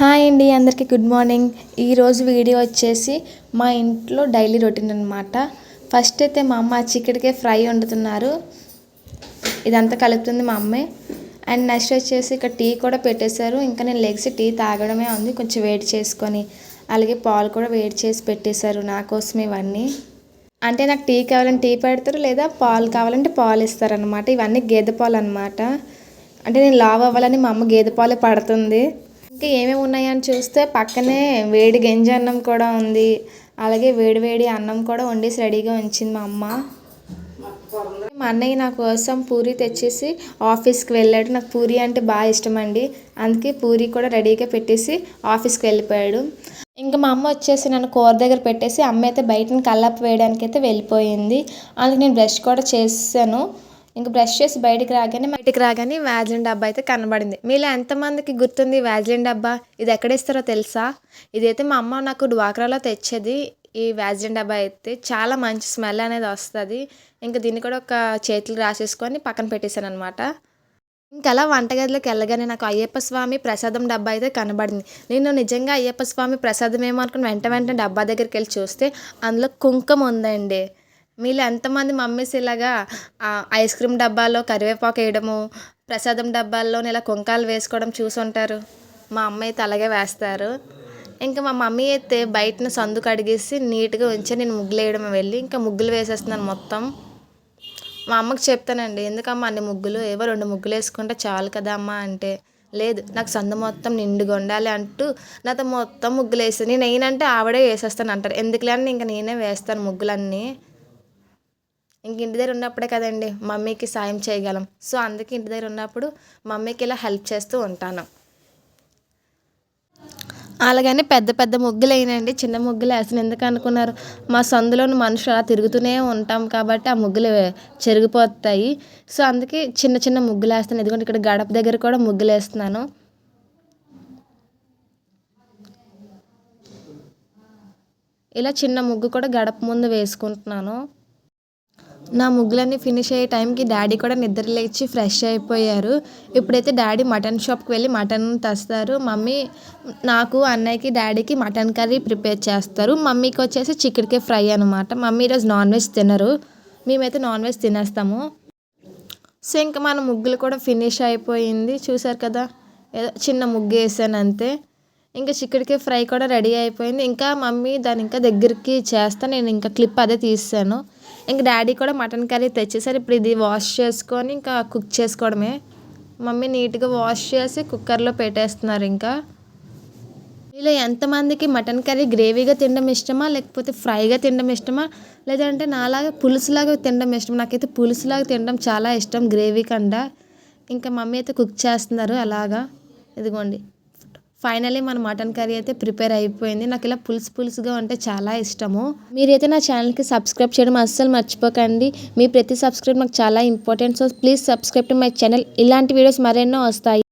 Hi అండి అందరికీ good morning. ఈరోజు వీడియో వచ్చేసి మా ఇంట్లో డైలీ రొటీన్ అనమాట ఫస్ట్ అయితే మా అమ్మ చికెన్కే ఫ్రై వండుతున్నారు. ఇదంతా కలుపుతుంది మా అమ్మే. అండ్ నెక్స్ట్ వచ్చేసి ఇక్కడ టీ కూడా పెట్టేశారు. ఇంకా నేను లెగ్స్ టీ తాగడమే ఉంది కొంచెం వేడి చేసుకొని. అలాగే పాలు కూడా వేడి చేసి పెట్టేశారు నా కోసం ఇవన్నీ. అంటే నాకు టీ కావాలంటే టీ పెడతారు లేదా పాలు కావాలంటే పాలు ఇస్తారనమాట ఇవన్నీ గేదె పాలు అనమాట అంటే నేను లావ్ అవ్వాలని మా అమ్మ గేదె పాలే పడుతుంది. ఇంకా ఏమేమి ఉన్నాయని చూస్తే పక్కనే వేడి గంజి అన్నం కూడా ఉంది. అలాగే వేడి వేడి అన్నం కూడా వండేసి రెడీగా ఉంచింది మా అమ్మ. మా అన్నయ్య నా కోసం పూరి తెచ్చేసి ఆఫీస్కి వెళ్ళాడు. నాకు పూరి అంటే బాగా ఇష్టం అండి అందుకే పూరి కూడా రెడీగా పెట్టేసి ఆఫీస్కి వెళ్ళిపోయాడు. ఇంకా మా అమ్మ వచ్చేసి నన్ను కూర దగ్గర పెట్టేసి అమ్మ అయితే బయటని కల్లప్ప వేయడానికి అయితే వెళ్ళిపోయింది. అందుకు నేను బ్రష్ కూడా చేసాను ఇంకా బ్రష్ చేసి బయటికి రాగానే బయటికి రాగానే వ్యాజ్లిన్ డబ్బా అయితే కనబడింది. మీలో ఎంతమందికి గుర్తుంది వ్యాజ్లిన్ డబ్బా? ఇది ఎక్కడ ఇస్తారో తెలుసా? ఇదైతే మా అమ్మ నాకు డ్వాక్రాలో తెచ్చేది. ఈ వ్యాజ్లిన్ డబ్బా అయితే చాలా మంచి స్మెల్ అనేది వస్తుంది. ఇంకా దీన్ని కూడా ఒక చేతులు రాసేసుకొని పక్కన పెట్టేశాను అనమాట ఇంకా వంటగదిలోకి వెళ్ళగానే నాకు అయ్యప్ప స్వామి ప్రసాదం డబ్బా అయితే కనబడింది. నేను నిజంగా అయ్యప్ప స్వామి ప్రసాదం ఏమో అనుకుని వెంట వెంటనే డబ్బా దగ్గరికి వెళ్ళి చూస్తే అందులో కుంకుమ ఉందండి. మీలో ఎంతమంది మమ్మీస్ ఇలాగా ఐస్ క్రీమ్ డబ్బాలో కరివేపాకు వేయడము ప్రసాదం డబ్బాల్లో ఇలా కుంకాలు వేసుకోవడం చూసుంటారు. మా అమ్మ అయితే అలాగే వేస్తారు. ఇంకా మా మమ్మీ అయితే బయటన సందు కడిగేసి నీట్గా ఉంచి నేను ముగ్గులు వేయడం వెళ్ళి ఇంకా ముగ్గులు వేసేస్తున్నాను మొత్తం. మా అమ్మకి చెప్తానండి ఎందుకమ్మా అన్ని ముగ్గులు? ఏవో రెండు ముగ్గులు వేసుకుంటే చాలు కదా అమ్మా అంటే లేదు నాకు సందు మొత్తం నిండుగా ఉండాలి అంటూ నాతో మొత్తం ముగ్గులు వేస్తాను నేను వేయనంటే ఆవిడే వేసేస్తాను అంటారు. ఎందుకులే అని ఇంకా నేనే వేస్తాను ముగ్గులన్నీ. ఇంక ఇంటి దగ్గర ఉన్నప్పుడే కదండి మమ్మీకి సాయం చేయగలం. సో అందుకే ఇంటి దగ్గర ఉన్నప్పుడు మమ్మీకి ఇలా హెల్ప్ చేస్తూ ఉంటాను. అలాగని పెద్ద పెద్ద ముగ్గులు అయినండి చిన్న ముగ్గులు వేసిన ఎందుకు అనుకున్నారు? మా సందులోని మనుషులు అలా తిరుగుతూనే ఉంటాం కాబట్టి ఆ ముగ్గులు చెరిగిపోతాయి. సో అందుకే చిన్న చిన్న ముగ్గులు వేస్తాను. ఎందుకంటే ఇక్కడ గడప దగ్గర కూడా ముగ్గులు వేస్తున్నాను. ఇలా చిన్న ముగ్గు కూడా గడప ముందు వేసుకుంటున్నాను. నా ముగ్గులన్నీ ఫినిష్ అయ్యే టైంకి డాడీ కూడా నిద్ర లేచి ఫ్రెష్ అయిపోయారు. ఇప్పుడైతే డాడీ మటన్ షాప్కి వెళ్ళి మటన్ తెస్తారు. మమ్మీ నాకు అన్నయ్యకి డాడీకి మటన్ కర్రీ ప్రిపేర్ చేస్తారు. మమ్మీకి వచ్చేసి చికెన్కి ఫ్రై అనమాట మమ్మీ ఈరోజు నాన్ వెజ్ తినరు. మేమైతే నాన్ వెజ్ తినేస్తాము. సో ఇంకా మన ముగ్గులు కూడా ఫినిష్ అయిపోయింది. చూసారు కదా? ఏదో చిన్న ముగ్గు వేసాను అంతే. ఇంకా చికెన్కి ఫ్రై కూడా రెడీ అయిపోయింది. ఇంకా మమ్మీ దాని ఇంకా దగ్గరికి చేస్తా. నేను ఇంకా క్లిప్ అదే తీసాను ఇంక డాడీ కూడా మటన్ కర్రీ తెచ్చేసారు. ఇప్పుడు ఇది వాష్ చేసుకొని ఇంకా కుక్ చేసుకోవడమే. మమ్మీ నీట్గా వాష్ చేసి కుక్కర్లో పెట్టేస్తున్నారు ఇంకా. మీలో ఎంతమందికి మటన్ కర్రీ గ్రేవీగా తినడం ఇష్టమా? లేకపోతే ఫ్రైగా తినడం ఇష్టమా? లేదంటే నాలాగా పులుసులాగా తినడం ఇష్టం నాకైతే పులుసులాగా తినడం చాలా ఇష్టం గ్రేవీ కన్నా ఇంకా మమ్మీ అయితే కుక్ చేస్తున్నారు అలాగా. ఇదిగోండి. ఫైనలీ మన మటన్ కర్రీ అయితే ప్రిపేర్ అయిపోయింది. నాకు ఇలా పులుసు పులుసుగా ఉంటే చాలా ఇష్టము. మీరైతే నా ఛానల్కి సబ్స్క్రైబ్ చేయడం అస్సలు మర్చిపోకండి. మీ ప్రతి సబ్స్క్రైబ్ నాకు చాలా important. So please subscribe to my channel. ఇలాంటి వీడియోస్ మరెన్నో వస్తాయి.